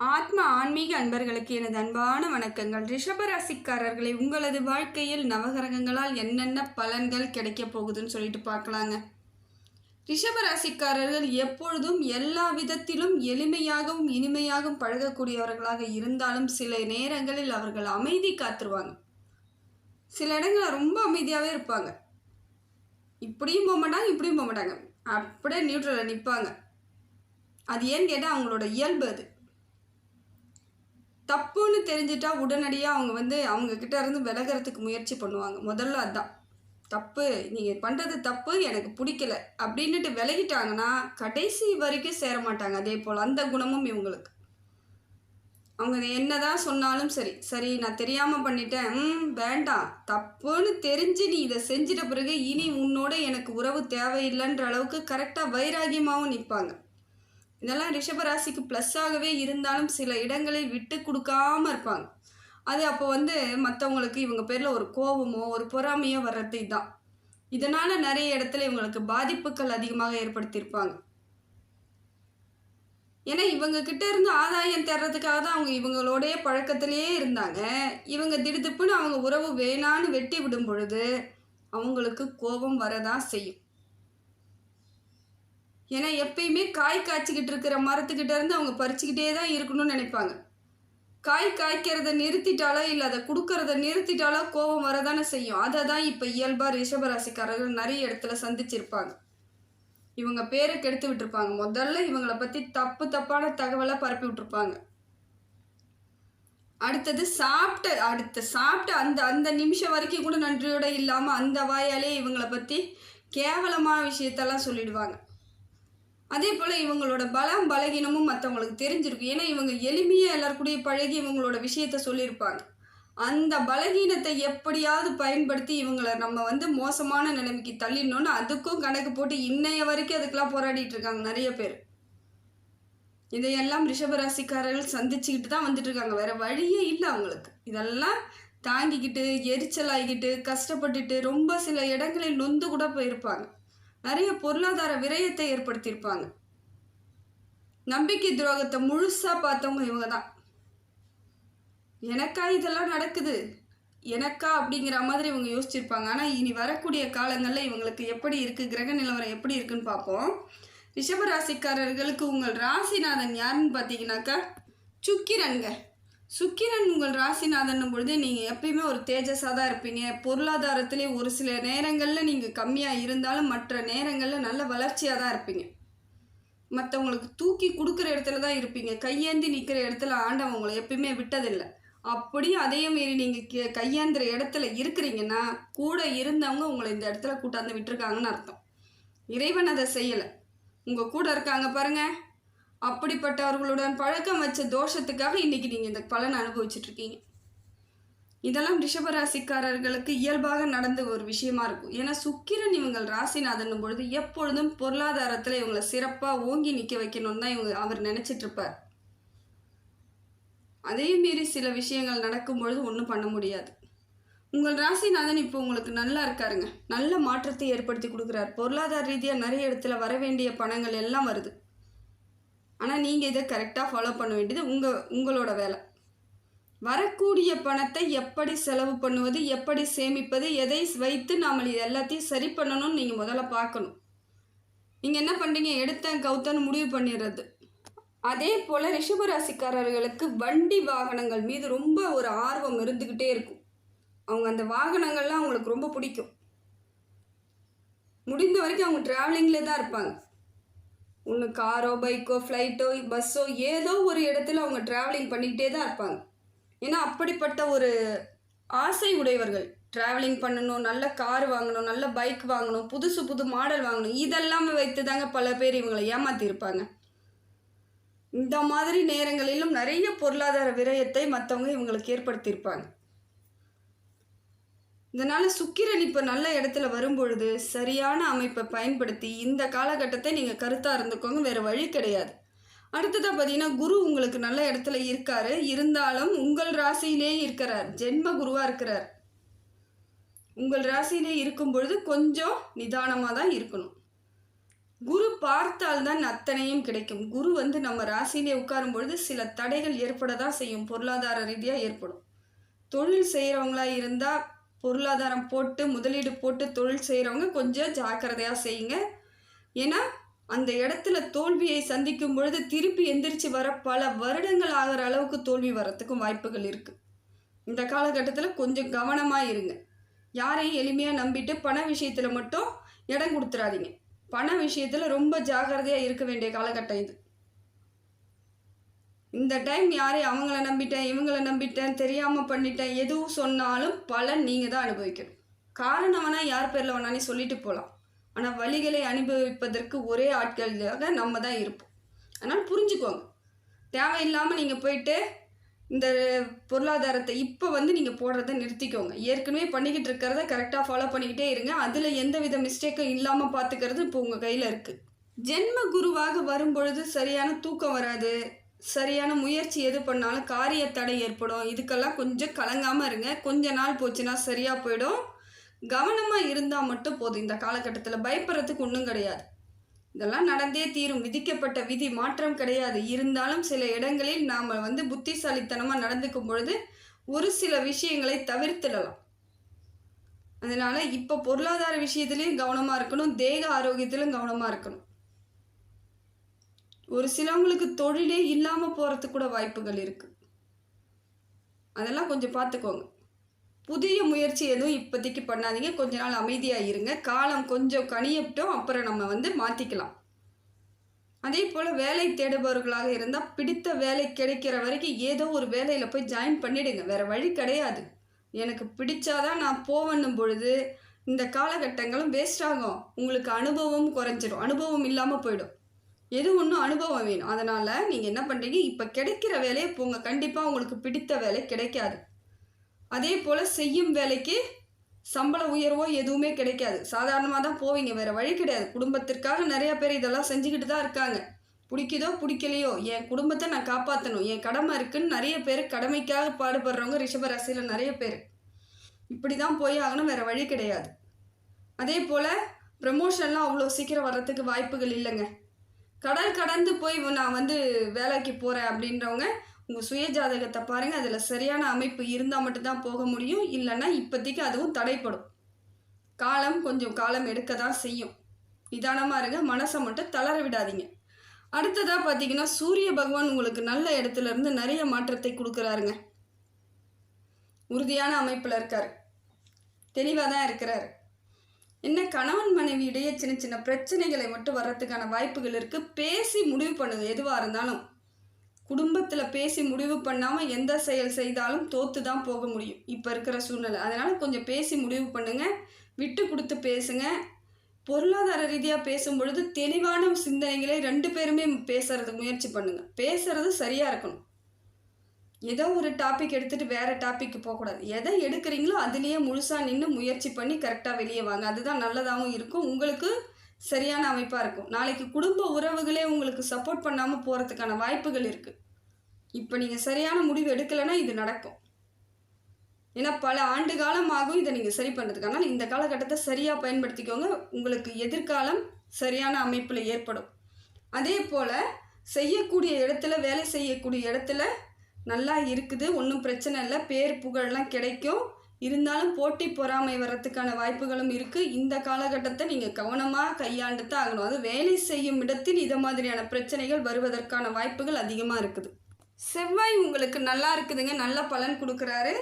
ஆத்ம ஆன்மீக அன்பர்களுக்கு எனது அன்பான வணக்கங்கள். ரிஷபராசிக்காரர்களை உங்களது வாழ்க்கையில் நவகிரகங்களால் என்னென்ன பலன்கள் கிடைக்க போகுதுன்னு சொல்லிட்டு பார்க்கலாங்க. ரிஷபராசிக்காரர்கள் எப்பொழுதும் எல்லா விதத்திலும் எளிமையாகவும் இனிமையாகவும் பழகக்கூடியவர்களாக இருந்தாலும் சில நேரங்களில் அவர்கள் அமைதி காத்துருவாங்க. சில இடங்களில் ரொம்ப அமைதியாகவே இருப்பாங்க. இப்படியும் போக மாட்டாங்க இப்படியும் போக மாட்டாங்க. அப்படியே நியூட்ரலில் நிற்பாங்க அது ஏன்னு கேட்டால் அவங்களோட இயல்பு அது. தப்புன்னு தெரிஞ்சிட்டா உடனடியாக அவங்க வந்து அவங்க கிட்ட இருந்து விலகிறதுக்கு முயற்சி பண்ணுவாங்க. முதல்ல அதுதான் தப்பு. நீங்கள் பண்ணுறது தப்பு. எனக்கு பிடிக்கல. அப்படின்னுட்டு விலகிட்டாங்கன்னா கடைசி வரைக்கும் சேர மாட்டாங்க. அதே போல் அந்த குணமும் இவங்களுக்கு. அவங்க என்னதான் சொன்னாலும் சரி. சரி நான் தெரியாமல் பண்ணிட்டேன். ம் வேண்டாம். தப்புன்னு தெரிஞ்சு நீ இதை செஞ்சிட்ட பிறகு இனி உன்னோட எனக்கு உறவு தேவையில்லைன்ற அளவுக்கு கரெக்டாக வைராகியமாகவும் நிற்பாங்க. இதெல்லாம் ரிஷபராசிக்கு ப்ளஸ்ஸாகவே இருந்தாலும் சில இடங்களில் விட்டு கொடுக்காம இருப்பாங்க. அது அப்போ வந்து மற்றவங்களுக்கு இவங்க பேரில் ஒரு கோபமோ ஒரு பொறாமையோ வர்றது இதுதான் இதனால் நிறைய இடத்துல இவங்களுக்கு பாதிப்புகள் அதிகமாக ஏற்படுத்தியிருப்பாங்க. ஏன்னா இவங்க கிட்ட இருந்து ஆதாயம் தேடுறதுக்காக தான் அவங்க இவங்களோடைய பழக்கத்திலேயே இருந்தாங்க. இவங்க திடுதிப்புன்னு அவங்க உறவு வேணான்னு வெட்டி விடும் பொழுது அவங்களுக்கு கோபம் வரதான் செய்யும். ஏன்னா எப்பயுமே காய் காய்ச்சிக்கிட்டு இருக்கிற மரத்துக்கிட்ட இருந்து அவங்க பறிச்சுக்கிட்டே தான் இருக்கணும்னு நினைப்பாங்க. காய் காய்க்கிறத நிறுத்திட்டாலோ இல்லை அதை கொடுக்கறத நிறுத்திட்டாலோ கோபம் வரதானே செய்யும். அதை தான் இப்போ இயல்பாக ரிஷபராசிக்காரர்கள் நிறைய இடத்துல சந்திச்சிருப்பாங்க. இவங்க பேரை கெடுத்து விட்டுருப்பாங்க. முதல்ல இவங்கள பற்றி தப்பு தப்பான தகவலை பரப்பி விட்டுருப்பாங்க. அடுத்தது சாப்பிட்ட அடுத்த சாப்பிட்ட அந்த அந்த நிமிஷம் வரைக்கும் கூட நன்றியோட இல்லாமல் அந்த வாயாலே இவங்கள பற்றி கேவலமான விஷயத்தெல்லாம் சொல்லிடுவாங்க. அதே போல் இவங்களோட பலம் பலகீனமும் மற்றவங்களுக்கு தெரிஞ்சிருக்கும். ஏன்னா இவங்க எளிமையாக எல்லாருக்கூடிய பழகி இவங்களோட விஷயத்த சொல்லியிருப்பாங்க. அந்த பலகீனத்தை எப்படியாவது பயன்படுத்தி இவங்களை நம்ம வந்து மோசமான நிலைமைக்கு தள்ளிடணும்னு அதுக்கும் கணக்கு போட்டு இன்னைய வரைக்கும் அதுக்கெல்லாம் போராடிட்டு இருக்காங்க நிறைய பேர். இதையெல்லாம் ரிஷபராசிக்காரர்கள் சந்திச்சுக்கிட்டு தான் வந்துட்டு இருக்காங்க. வேற வழியே இல்லை அவங்களுக்கு. இதெல்லாம் தாங்கிக்கிட்டு எரிச்சலாகிக்கிட்டு கஷ்டப்பட்டுட்டு ரொம்ப சில இடங்களில் நொந்து கூட போயிருப்பாங்க. நிறைய பொருளாதார விரயத்தை ஏற்படுத்தியிருப்பாங்க. நம்பிக்கை துரோகத்தை முழுசாக பார்த்தவங்க இவங்க தான் எனக்கா இதெல்லாம் நடக்குது? எனக்கா அப்படிங்கிற மாதிரி இவங்க யோசிச்சிருப்பாங்க. ஆனால் இனி வரக்கூடிய காலங்களில் இவங்களுக்கு எப்படி இருக்குது கிரக நிலவரம் எப்படி இருக்குன்னு பார்ப்போம். ரிஷபராசிக்காரர்களுக்கு உங்கள் ராசிநாதன் யாருன்னு பார்த்தீங்கன்னாக்கா சுக்கிரன்க சுக்கிரன் உங்கள் ராசிநாதன் பொழுது நீங்கள் எப்பயுமே ஒரு தேஜஸாக தான் இருப்பீங்க. பொருளாதாரத்திலே ஒரு சில நேரங்களில் நீங்கள் கம்மியாக இருந்தாலும் மற்ற நேரங்களில் நல்ல வளர்ச்சியாக தான் இருப்பீங்க. மற்றவங்களுக்கு தூக்கி கொடுக்குற இடத்துல தான் இருப்பீங்க. கையேந்தி நிற்கிற இடத்துல ஆண்டவன் உங்களை எப்பயுமே விட்டதில்லை. அப்படியும் அதே மாரி நீங்கள் கையேந்துற இடத்துல இருக்கிறீங்கன்னா கூட இருந்தவங்க உங்களை இந்த இடத்துல கூட்டாந்து விட்டுருக்காங்கன்னு அர்த்தம். இறைவன் அதை செய்யலை. உங்கள் கூட இருக்காங்க பாருங்கள் அப்படிப்பட்டவர்களுடன் பழக்கம் வச்ச தோஷத்துக்காக இன்னைக்கு நீங்கள் இந்த பலனை அனுபவிச்சுட்டு இருக்கீங்க இதெல்லாம் ரிஷபராசிக்காரர்களுக்கு இயல்பாக நடந்த ஒரு விஷயமா இருக்கும். ஏன்னா சுக்கிரன் இவங்கள் ராசிநாதன் பொழுது எப்பொழுதும் பொருளாதாரத்தில் இவங்களை சிறப்பாக ஓங்கி நிற்க வைக்கணும்னு தான் இவங்க அவர் நினச்சிட்டு இருப்பார் அதே மீறி சில விஷயங்கள் நடக்கும் பொழுது ஒன்றும் பண்ண முடியாது. உங்கள் ராசிநாதன் இப்போ உங்களுக்கு நல்லா இருக்காருங்க. நல்ல மாற்றத்தை ஏற்படுத்தி கொடுக்குறார். பொருளாதார ரீதியாக நிறைய இடத்துல வர வேண்டிய பணங்கள் எல்லாம் வருது. ஆனால் நீங்கள் இதை கரெக்டாக ஃபாலோ பண்ண வேண்டியது உங்கள் உங்களோட வேலை. வரக்கூடிய பணத்தை எப்படி செலவு பண்ணுவது எப்படி சேமிப்பது எதை வைத்து நாம் இது எல்லாத்தையும் சரி பண்ணணும்னு நீங்கள் முதல்ல பார்க்கணும். நீங்கள் என்ன பண்ணுறீங்க எடுத்தேன் கவுத்தன்னு முடிவு பண்ணிடுறது. அதே போல் ரிஷபராசிக்காரர்களுக்கு வண்டி வாகனங்கள் மீது ரொம்ப ஒரு ஆர்வம் இருந்துக்கிட்டே இருக்கும். அவங்க அந்த வாகனங்கள்லாம் அவங்களுக்கு ரொம்ப பிடிக்கும். முடிந்த வரைக்கும் அவங்க ட்ராவலிங்கில் தான் இருப்பாங்க. ஒன்று காரோ பைக்கோ ஃப்ளைட்டோ பஸ்ஸோ ஏதோ ஒரு இடத்துல அவங்க ட்ராவலிங் பண்ணிக்கிட்டே தான் இருப்பாங்க. ஏன்னா அப்படிப்பட்ட ஒரு ஆசை உடையவர்கள். ட்ராவலிங் பண்ணணும் நல்ல கார் வாங்கணும் நல்ல பைக் வாங்கணும் புதுசு புது மாடல் வாங்கணும் இதெல்லாமே வைத்து தாங்க பல பேர் இவங்களை ஏமாற்றிருப்பாங்க இந்த மாதிரி நேரங்களிலும் நிறைய பொருளாதார விரயத்தை மற்றவங்க இவங்களுக்கு ஏற்படுத்தியிருப்பாங்க. இதனால் சுக்கிரன் இப்போ நல்ல இடத்துல வரும்பொழுது சரியான அமைப்பை பயன்படுத்தி இந்த காலகட்டத்தை நீங்கள் கருத்தாக இருந்துக்கோங்க வேறு வழி கிடையாது. அடுத்ததாக பார்த்தீங்கன்னா குரு உங்களுக்கு நல்ல இடத்துல இருக்கார். இருந்தாலும் உங்கள் ராசியிலே இருக்கிறார். ஜென்ம குருவாக இருக்கிறார். உங்கள் ராசியிலே இருக்கும் பொழுது கொஞ்சம் நிதானமாக தான் இருக்கணும். குரு பார்த்தால்தான் அத்தனையும் கிடைக்கும். குரு வந்து நம்ம ராசியிலே உட்காரும் பொழுது சில தடைகள் ஏற்பட தான் செய்யும். பொருளாதார ரீதியாக ஏற்படும். தொழில் செய்கிறவங்களா இருந்தால் பொருளாதாரம் போட்டு முதலீடு போட்டு தொழில் செய்கிறவங்க கொஞ்சம் ஜாக்கிரதையாக செய்யுங்க. ஏன்னா அந்த இடத்துல தோல்வியை சந்திக்கும் பொழுது திருப்பி எந்திரிச்சு வர பல வருடங்கள் ஆகிற அளவுக்கு தோல்வி வரத்துக்கும் வாய்ப்புகள் இருக்குது இந்த காலகட்டத்தில் கொஞ்சம் கவனமாக இருங்க. யாரையும் எளிமையாக நம்பிட்டு பண விஷயத்தில் மட்டும் இடம் கொடுத்துறாதீங்க. பண விஷயத்தில் ரொம்ப ஜாக்கிரதையாக இருக்க வேண்டிய காலகட்டம் இது. இந்த டைம் யாரையும் அவங்கள நம்பிட்டேன் இவங்கள நம்பிட்டேன் தெரியாமல் பண்ணிட்டேன் எதுவும் சொன்னாலும் பலன் நீங்கள் தான் அனுபவிக்கணும். காரணம் வேணால் யார் பேரில் வேணாலும் சொல்லிட்டு போகலாம் ஆனால் வழிகளை அனுபவிப்பதற்கு ஒரே ஆட்களாக நம்ம தான் இருப்போம். அதனால் புரிஞ்சுக்கோங்க. தேவையில்லாமல் நீங்கள் போயிட்டு இந்த பொருளாதாரத்தை இப்போ வந்து நீங்கள் போடுறத நிறுத்திக்கோங்க. ஏற்கனவே பண்ணிக்கிட்டு இருக்கிறத கரெக்டாக ஃபாலோ பண்ணிக்கிட்டே இருங்க. அதில் எந்த வித மிஸ்டேக்கும் இல்லாமல் பார்த்துக்கிறது இப்போ உங்கள் கையில் இருக்குது ஜென்ம குருவாக வரும்பொழுது சரியான தூக்கம் வராது. சரியான முயற்சி எது பண்ணாலும் காரிய தடை ஏற்படும். இதுக்கெல்லாம் கொஞ்சம் கலங்காமல் இருங்க. கொஞ்ச நாள் போச்சுன்னா சரியாக போயிடும். கவனமாக இருந்தால் மட்டும் போதும். இந்த காலகட்டத்தில் பயப்படுறதுக்கு ஒன்றும் கிடையாது. இதெல்லாம் நடந்தே தீரும். விதிக்கப்பட்ட விதி மாற்றம் கிடையாது. இருந்தாலும் சில இடங்களில் நாம் வந்து புத்திசாலித்தனமாக நடந்துக்கும் பொழுது ஒரு சில விஷயங்களை தவிர்த்திடலாம். அதனால் இப்போ பொருளாதார விஷயத்துலேயும் கவனமாக இருக்கணும். தேக ஆரோக்கியத்திலும் கவனமாக இருக்கணும். ஒரு சிலவங்களுக்கு தொழிலே இல்லாமல் போகிறதுக்கு கூட வாய்ப்புகள் இருக்குது அதெல்லாம் கொஞ்சம் பார்த்துக்கோங்க புதிய முயற்சி எதுவும் இப்போதைக்கு பண்ணாதீங்க. கொஞ்ச நாள் அமைதியாக இருங்க. காலம் கொஞ்சம் கனியப்பட்டோம் அப்புறம் நம்ம வந்து மாற்றிக்கலாம் அதே போல் வேலை தேடுபவர்களாக இருந்தால் பிடித்த வேலை கிடைக்கிற வரைக்கும் ஏதோ ஒரு வேலையில் போய் ஜாயின் பண்ணிடுங்க. வேறு வழி கிடையாது. எனக்கு பிடிச்சாதான் நான் போவண்ணும் பொழுது இந்த காலகட்டங்களும் வேஸ்ட் ஆகும். உங்களுக்கு அனுபவம் குறைஞ்சிடும் அனுபவம் இல்லாமல் போயிடும். எது ஒன்றும் அனுபவம் வேணும். அதனால் நீங்கள் என்ன பண்ணுறீங்க இப்போ கிடைக்கிற வேலையை போங்க. கண்டிப்பாக உங்களுக்கு பிடித்த வேலை கிடைக்காது. அதே போல் செய்யும் வேலைக்கு சம்பள உயர்வோ எதுவுமே கிடைக்காது. சாதாரணமாக தான் போவீங்க. வேறு வழி கிடையாது. குடும்பத்திற்காக நிறையா பேர் இதெல்லாம் செஞ்சுக்கிட்டு தான் இருக்காங்க. பிடிக்குதோ பிடிக்கலையோ? என் குடும்பத்தை நான் காப்பாற்றணும் என் கடமை இருக்குன்னு நிறைய பேர் கடமைக்காக பாடுபடுறவங்க ரிஷபராசியில் நிறைய பேர். இப்படி தான் போய் ஆகணும். வேறு வழி கிடையாது. அதே போல் ப்ரமோஷன்லாம் அவ்வளோ சீக்கிரம் வர்றதுக்கு வாய்ப்புகள் இல்லைங்க. கடல் கடந்து போய் நான் வந்து வேலைக்கு போகிறேன் அப்படின்றவங்க உங்கள் சுய ஜாதகத்தை பாருங்கள் அதில் சரியான அமைப்பு இருந்தால் மட்டும்தான் போக முடியும். இல்லைன்னா இப்போதைக்கு அதுவும் தடைப்படும். காலம் கொஞ்சம் காலம் எடுக்க தான் செய்யும். நிதானமாக இருங்க. மனசை மட்டும் தளர விடாதீங்க. அடுத்ததாக பார்த்தீங்கன்னா சூரிய பகவான் உங்களுக்கு நல்ல இடத்துல இருந்து நிறைய மாற்றத்தை கொடுக்குறாருங்க. உறுதியான அமைப்பில் இருக்கார். தெளிவாக தான் இருக்கிறாரு. என்ன கணவன் மனைவி இடையே சின்ன சின்ன பிரச்சனைகளை மட்டும் வர்றதுக்கான வாய்ப்புகள் இருக்குது பேசி முடிவு பண்ணுங்க எதுவாக இருந்தாலும் குடும்பத்தில் பேசி முடிவு பண்ணாமல் எந்த செயல் செய்தாலும் தோற்று தான் போக முடியும். இப்போ இருக்கிற சூழ்நிலை. அதனால் கொஞ்சம் பேசி முடிவு பண்ணுங்கள் விட்டு கொடுத்து பேசுங்க. பொருளாதார ரீதியாக பேசும் பொழுது தெளிவான சிந்தனைகளை ரெண்டு பேருமே பேசுறதுக்கு முயற்சி பண்ணுங்கள் பேசுறது சரியாக இருக்கணும். ஏதோ ஒரு டாபிக் எடுத்துகிட்டு வேறு டாபிக் போகக்கூடாது. எதை எடுக்கிறீங்களோ அதுலேயே முழுசாக நின்று முயற்சி பண்ணி கரெக்டாக வெளியே வாங்க. அதுதான் நல்லதாகவும் இருக்கும். உங்களுக்கு சரியான அமைப்பாக இருக்கும். நாளைக்கு குடும்ப உறவுகளே உங்களுக்கு சப்போர்ட் பண்ணாமல் போகிறதுக்கான வாய்ப்புகள் இருக்குது இப்போ நீங்கள் சரியான முடிவு எடுக்கலைன்னா இது நடக்கும். ஏன்னா பல ஆண்டு காலம் ஆகும் இதை நீங்கள் சரி பண்ணுறதுக்கு ஆனால் இந்த காலகட்டத்தை சரியாக பயன்படுத்திக்கோங்க. உங்களுக்கு எதிர்காலம் சரியான அமைப்பில் ஏற்படும். அதே போல் செய்யக்கூடிய இடத்துல வேலை செய்யக்கூடிய இடத்துல நல்லா இருக்குது ஒன்றும் பிரச்சனை இல்லை. பேர் புகழெலாம் கிடைக்கும். இருந்தாலும் போட்டி பொறாமை வர்றதுக்கான வாய்ப்புகளும் இருக்குது இந்த காலகட்டத்தை நீங்கள் கவனமாக கையாண்டு தான் ஆகணும். அது வேலை செய்யும் இடத்தில் இதை மாதிரியான பிரச்சனைகள் வருவதற்கான வாய்ப்புகள் அதிகமாக இருக்குது. செவ்வாய் உங்களுக்கு நல்லா இருக்குதுங்க. நல்ல பலன் கொடுக்குறாரு.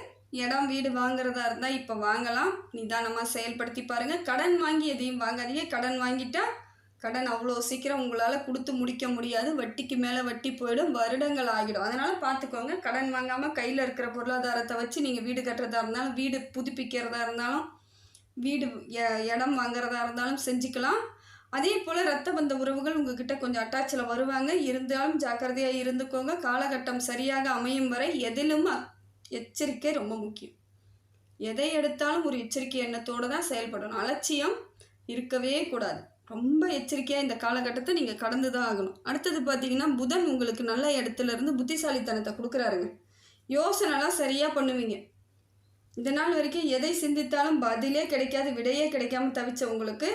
இடம் வீடு வாங்குறதா இருந்தால் இப்போ வாங்கலாம். நிதானமாக செயல்படுத்தி பாருங்கள் கடன் வாங்கி எதையும் வாங்காதீங்க. கடன் வாங்கிட்டால் கடன் அவ்வளோ சீக்கிரம் உங்களால் கொடுத்து முடிக்க முடியாது. வட்டிக்கு மேலே வட்டி போயிடும். வருடங்கள் ஆகிடும். அதனால் பார்த்துக்கோங்க கடன் வாங்காமல் கையில் இருக்கிற பொருளாதாரத்தை வச்சு நீங்கள் வீடு கட்டுறதா இருந்தாலும் வீடு புதுப்பிக்கிறதா இருந்தாலும் வீடு இடம் வாங்குறதா இருந்தாலும் செஞ்சுக்கலாம். அதே போல் ரத்த பந்த உறவுகள் உங்ககிட்ட கொஞ்சம் அட்டாச்சில் வருவாங்க. இருந்தாலும் ஜாக்கிரதையாக இருந்துக்கோங்க. காலகட்டம் சரியாக அமையும் வரை எதிலும் எச்சரிக்கை ரொம்ப முக்கியம். எதை எடுத்தாலும் ஒரு எச்சரிக்கை எண்ணத்தோடு தான் செயல்படணும். அலட்சியம் இருக்கவே கூடாது. ரொம்ப எச்சரிக்கையாக இந்த காலகட்டத்தை நீங்கள் கடந்து தான் ஆகணும். அடுத்தது பார்த்தீங்கன்னா புதன் உங்களுக்கு நல்ல இடத்துல இருந்து புத்திசாலித்தனத்தை கொடுக்குறாருங்க. யோசனைலாம் சரியாக பண்ணுவீங்க. இந்த நாள் வரைக்கும் எதை சிந்தித்தாலும் பதிலே கிடைக்காது விடையே கிடைக்காம தவிச்ச உங்களுக்கு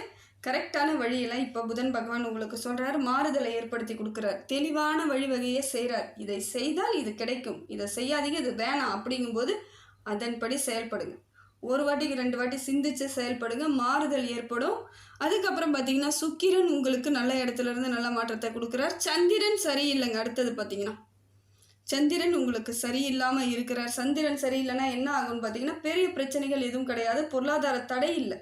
கரெக்டான வழியெல்லாம் இப்போ புதன் பகவான் உங்களுக்கு சொல்கிறார் மாறுதலை ஏற்படுத்தி கொடுக்குறார். தெளிவான வழிவகையை செய்கிறார் இதை செய்தால் இது கிடைக்கும். இதை செய்யாதீங்க இது வேணாம் அப்படிங்கும்போது அதன்படி செயல்படுங்க. ஒரு வாட்டிக்கு ரெண்டு வாட்டி சிந்திச்சு செயல்படுங்க மாறுதல் ஏற்படும். அதுக்கப்புறம் பார்த்தீங்கன்னா சுக்கிரன் உங்களுக்கு நல்ல இடத்துல இருந்து நல்ல மாற்றத்தை கொடுக்குறார். சந்திரன் சரியில்லைங்க அடுத்தது பார்த்தீங்கன்னா சந்திரன் உங்களுக்கு சரியில்லாமல் இருக்கிறார். சந்திரன் சரியில்லைன்னா என்ன ஆகும்னு பார்த்தீங்கன்னா பெரிய பிரச்சனைகள் எதுவும் கிடையாது. பொருளாதார தடை இல்லை.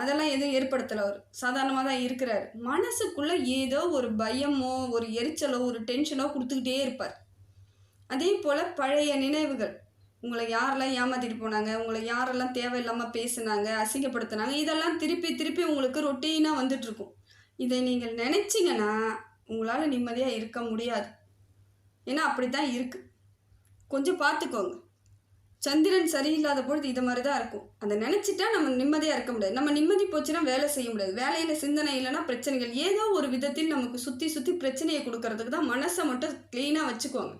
அதெல்லாம் எதுவும் ஏற்படுத்தலை அவர். சாதாரணமாக தான் இருக்கிறார். மனசுக்குள்ளே ஏதோ ஒரு பயமோ ஒரு எரிச்சலோ ஒரு டென்ஷனோ கொடுத்துக்கிட்டே இருப்பார். அதே போல் பழைய நினைவுகள். உங்களை யாரெல்லாம் ஏமாத்திட்டு போனாங்க உங்களை யாரெல்லாம் தேவையில்லாமல் பேசுனாங்க அசிங்கப்படுத்தினாங்க இதெல்லாம் திருப்பி திருப்பி உங்களுக்கு ரொட்டீனாக வந்துட்டுருக்கும். இதை நீங்கள் நினச்சிங்கன்னா உங்களால் நிம்மதியாக இருக்க முடியாது. ஏன்னா அப்படி தான் இருக்குது கொஞ்சம் பார்த்துக்கோங்க. சந்திரன் சரியில்லாத பொழுது இது மாதிரி தான் இருக்கும். அதை நினச்சிட்டா நம்ம நிம்மதியாக இருக்க முடியாது. நம்ம நிம்மதி போச்சுன்னா வேலை செய்ய முடியாது. வேலையில் சிந்தனை இல்லைன்னா பிரச்சனைகள். ஏதோ ஒரு விதத்தில் நமக்கு சுற்றி சுற்றி பிரச்சனையை கொடுக்கறதுக்கு தான் மனசை மட்டும் க்ளீனாக வச்சுக்கோங்க.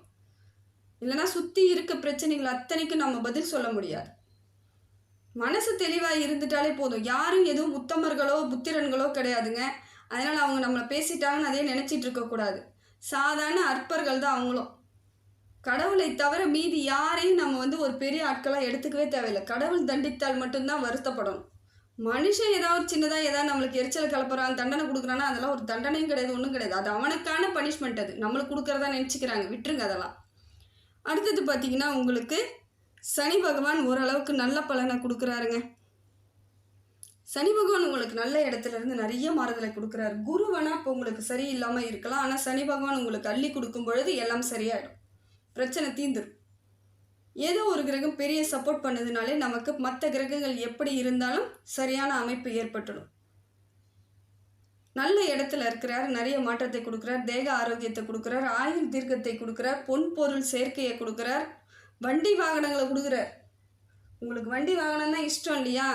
இல்லைன்னா சுற்றி இருக்க பிரச்சனைகள் அத்தனைக்கும் நம்ம பதில் சொல்ல முடியாது. மனசு தெளிவாக இருந்துட்டாலே போதும். யாரும் எதுவும் உத்தமர்களோ புத்திரன்களோ கிடையாதுங்க. அதனால் அவங்க நம்மளை பேசிட்டாங்கன்னு அதே நினச்சிட்டு இருக்கக்கூடாது சாதாரண அற்பர்கள் தான் அவங்களும். கடவுளை தவிர மீதி யாரையும் நம்ம வந்து ஒரு பெரிய ஆட்களாக எடுத்துக்கவே தேவையில்லை. கடவுள் தண்டித்தால் மட்டும்தான் வருத்தப்படணும். மனுஷன் ஏதாவது சின்னதாக ஏதாவது நம்மளுக்கு எரிச்சல் கலப்புறான் தண்டனை கொடுக்குறான்னா அதெல்லாம் ஒரு தண்டனையும் கிடையாது ஒன்றும் கிடையாது. அது அவனுக்கான பனிஷ்மெண்ட் அது. நம்மளுக்கு கொடுக்குறதா நினச்சிக்கிறாங்க. விட்டுருங்க அதெல்லாம். அடுத்தது பார்த்தீங்கன்னா உங்களுக்கு சனி பகவான் ஓரளவுக்கு நல்ல பலனை கொடுக்குறாருங்க. சனி பகவான் உங்களுக்கு நல்ல இடத்துல இருந்து நிறைய மாறுதலை கொடுக்குறாரு. குருவனா இப்போ உங்களுக்கு சரியில்லாமல் இருக்கலாம். ஆனால் சனி பகவான் உங்களுக்கு அள்ளி கொடுக்கும் பொழுது எல்லாம் சரியாயிடும். பிரச்சனை தீந்துடும் ஏதோ ஒரு கிரகம் பெரிய சப்போர்ட் பண்ணதுனாலே நமக்கு மற்ற கிரகங்கள் எப்படி இருந்தாலும் சரியான அமைப்பு ஏற்பட்டுடும். நல்ல இடத்துல இருக்கிறார் நிறைய மாற்றத்தை கொடுக்குறார் தேக ஆரோக்கியத்தை கொடுக்குறார் ஆயுள் தீர்க்கத்தை கொடுக்குறார் பொன் பொருள் சேர்க்கையை கொடுக்குறார் வண்டி வாகனங்களை கொடுக்குறார். உங்களுக்கு வண்டி வாகனம் தான் இஷ்டம் இல்லையா?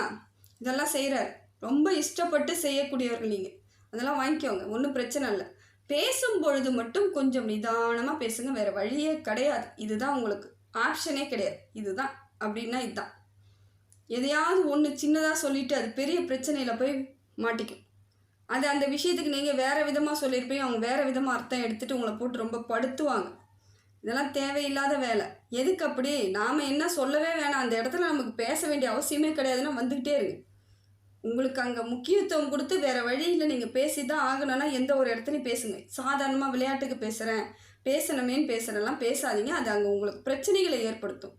இதெல்லாம் செய்கிறார் ரொம்ப இஷ்டப்பட்டு செய்யக்கூடியவர்கள் நீங்கள் அதெல்லாம் வாங்கிக்கோங்க ஒன்றும் பிரச்சனை இல்லை. பேசும் பொழுது மட்டும் கொஞ்சம் நிதானமாக பேசுங்க வேறு வழியே கிடையாது. இதுதான் உங்களுக்கு ஆப்ஷனே கிடையாது. இதுதான் அப்படின்னா இதுதான். எதையாவது ஒன்று சின்னதாக சொல்லிவிட்டு அது பெரிய பிரச்சனையில் போய் மாட்டிக்கும். அது அந்த விஷயத்துக்கு நீங்கள் வேறு விதமாக சொல்லியிருப்பீங்க. அவங்க வேறு விதமாக அர்த்தம் எடுத்துகிட்டு உங்களை போட்டு ரொம்ப படுத்துவாங்க. இதெல்லாம் தேவையில்லாத வேலை. எதுக்கு அப்படி? நாம் என்ன சொல்லவே வேணாம். அந்த இடத்துல நமக்கு பேச வேண்டிய அவசியமே கிடையாதுன்னா வந்துக்கிட்டே இருக்கு. உங்களுக்கு அங்கே முக்கியத்துவம் கொடுத்து வேறு வழியில் நீங்கள் பேசி தான் ஆகணும்னா எந்த ஒரு இடத்துலையும் பேசுங்க. சாதாரணமாக விளையாட்டுக்கு பேசுகிறேன் பேசணுமேன்னு பேசுகிறெல்லாம் பேசாதீங்க. அது அங்கே உங்களுக்கு பிரச்சனைகளை ஏற்படுத்தும்.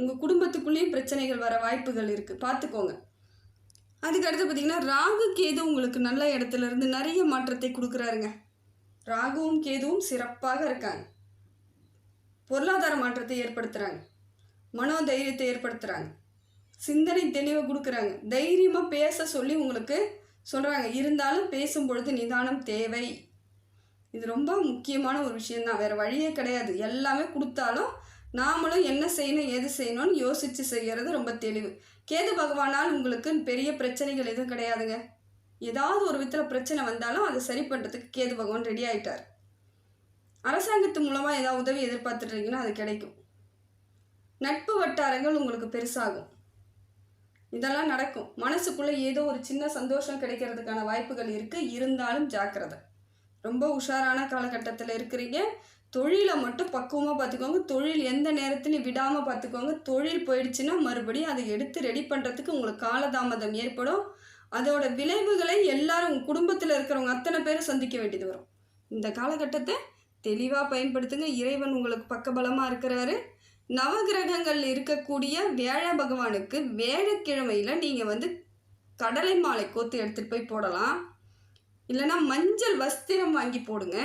உங்கள் குடும்பத்துக்குள்ளேயும் பிரச்சனைகள் வர வாய்ப்புகள் இருக்குது பார்த்துக்கோங்க. அதுக்கு அடுத்து பார்த்தீங்கன்னா ராகு கேது உங்களுக்கு நல்ல இடத்துல இருந்து நிறைய மாற்றத்தை கொடுக்குறாருங்க. ராகுவும் கேதுவும் சிறப்பாக இருக்காங்க. பொருளாதார மாற்றத்தை ஏற்படுத்துகிறாங்க மனோதைரியத்தை ஏற்படுத்துகிறாங்க சிந்தனை தெளிவை கொடுக்குறாங்க. தைரியமாக பேச சொல்லி உங்களுக்கு சொல்கிறாங்க இருந்தாலும் பேசும் பொழுது நிதானம் தேவை. இது ரொம்ப முக்கியமான ஒரு விஷயந்தான் வேறு வழியே கிடையாது. எல்லாமே கொடுத்தாலும் நாமளும் என்ன செய்யணும் எது செய்யணும்னு யோசித்து செய்கிறது ரொம்ப தெளிவு. கேது பகவானால் உங்களுக்கு பெரிய பிரச்சனைகள் எதுவும் கிடையாதுங்க. ஏதாவது ஒரு விதத்தில் பிரச்சனை வந்தாலும் அதை சரி பண்ணுறதுக்கு கேது பகவான் ரெடி ஆகிட்டார் அரசாங்கத்து மூலமாக ஏதாவது உதவி எதிர்பார்த்துட்ருக்கீங்கன்னா அது கிடைக்கும். நட்பு வட்டாரங்கள் உங்களுக்கு பெருசாகும். இதெல்லாம் நடக்கும். மனசுக்குள்ளே ஏதோ ஒரு சின்ன சந்தோஷம் கிடைக்கிறதுக்கான வாய்ப்புகள் இருக்குது இருந்தாலும் ஜாக்கிரதை. ரொம்ப உஷாரான காலகட்டத்தில் இருக்கிறீங்க. தொழிலை மட்டும் பக்குவமாக பார்த்துக்கோங்க. தொழில் எந்த நேரத்துலையும் விடாமல் பார்த்துக்கோங்க. தொழில் போயிடுச்சுன்னா மறுபடியும் அதை எடுத்து ரெடி பண்ணுறதுக்கு உங்களுக்கு காலதாமதம் ஏற்படும். அதோட விளைவுகளை எல்லாரும் உங்கள் குடும்பத்தில் இருக்கிறவங்க அத்தனை பேரும் சந்திக்க வேண்டியது வரும். இந்த காலகட்டத்தை தெளிவாக பயன்படுத்துங்க. இறைவன் உங்களுக்கு பக்கபலமாக இருக்கிறாரு. நவகிரகங்கள் இருக்கக்கூடிய வியாழ பகவானுக்கு வேழக்கிழமையில் நீங்கள் வந்து கடலை மாலை கோத்து எடுத்துகிட்டு போய் போடலாம். இல்லைன்னா மஞ்சள் வஸ்திரம் வாங்கி போடுங்க.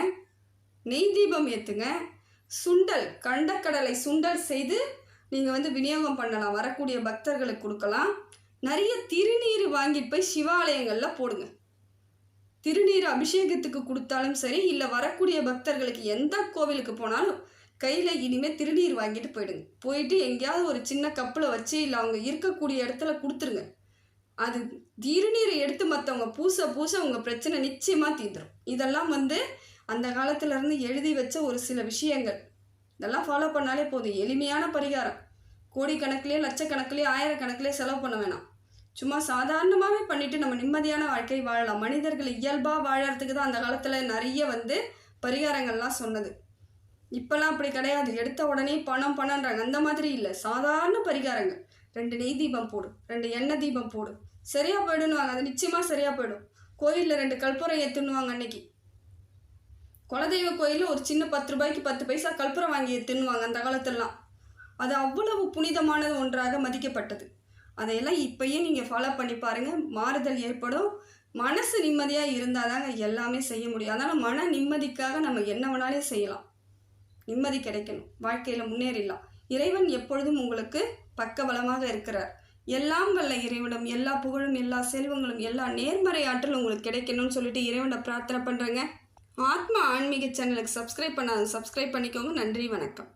நெய் தீபம் ஏற்றுங்க சுண்டல் கண்டக்கடலை சுண்டல் செய்து நீங்கள் வந்து விநியோகம் பண்ணலாம். வரக்கூடிய பக்தர்களுக்கு கொடுக்கலாம். நிறைய திருநீர் வாங்கிட்டு போய் சிவாலயங்களில் போடுங்க. திருநீர் அபிஷேகத்துக்கு கொடுத்தாலும் சரி இல்லை வரக்கூடிய பக்தர்களுக்கு எந்த கோவிலுக்கு போனாலும் கையில் இனிமேல் திருநீர் வாங்கிட்டு போயிடுங்க. போயிட்டு எங்கேயாவது ஒரு சின்ன கப்பில் வச்சு இல்லை அவங்க இருக்கக்கூடிய இடத்துல கொடுத்துருங்க. அது திருநீரை எடுத்து மற்றவங்க பூச பூச உங்கள் பிரச்சனை நிச்சயமாக தீந்துடும் இதெல்லாம் வந்து அந்த காலத்துலேருந்து எழுதி வச்ச ஒரு சில விஷயங்கள். இதெல்லாம் ஃபாலோ பண்ணாலே போதும். எளிமையான பரிகாரம். கோடிக்கணக்கிலே லட்சக்கணக்கிலே ஆயிரக்கணக்கிலே செலவு பண்ண வேணாம். சும்மா சாதாரணமாகவே பண்ணிட்டு நம்ம நிம்மதியான வாழ்க்கை வாழலாம். மனிதர்கள் இயல்பாக வாழறதுக்கு தான் அந்த காலத்தில் நிறைய வந்து பரிகாரங்கள்லாம் சொன்னது. இப்போல்லாம் அப்படி கிடையாது. எடுத்த உடனே பணம் பணன்றாங்க அந்த மாதிரி இல்லை. சாதாரண பரிகாரங்கள். ரெண்டு நெய் தீபம் போடு. ரெண்டு எண்ணெய் தீபம் போடு. சரியாக போயிடுன்னு அது நிச்சயமாக சரியாக போயிடும். கோயிலில் ரெண்டு கற்பூரம் ஏற்றுன்னுவாங்க அன்னைக்கு. குலதெய்வ கோயிலில் ஒரு சின்ன பத்து ரூபாய்க்கு பத்து பைசா கற்பூரம் வாங்கி தின்னுவாங்க அந்த காலத்திலலாம். அது அவ்வளவு புனிதமானது ஒன்றாக மதிக்கப்பட்டது. அதையெல்லாம் இப்பயே நீங்கள் ஃபாலோ பண்ணி பாருங்கள் மாறுதல் ஏற்படும். மனசு நிம்மதியாக இருந்தால் தாங்க எல்லாமே செய்ய முடியும். அதனால் மன நிம்மதிக்காக நம்ம என்ன வேணாலும் செய்யலாம். நிம்மதி கிடைக்கணும். வாழ்க்கையில் முன்னேறிடலாம். இறைவன் எப்பொழுதும் உங்களுக்கு பக்கபலமாக இருக்கிறார். எல்லாம் வல்ல இறைவனும் எல்லா புகழும் எல்லா செல்வங்களும் எல்லா நேர்மறை ஆற்றலும் உங்களுக்கு கிடைக்கணும்னு சொல்லிட்டு இறைவனை பிரார்த்தனை பண்ணுறேங்க ஆத்மா ஆன்மீக சேனலுக்கு சப்ஸ்கிரைப் பண்ணாத சப்ஸ்கிரைப் பண்ணிக்கோங்க. நன்றி வணக்கம்.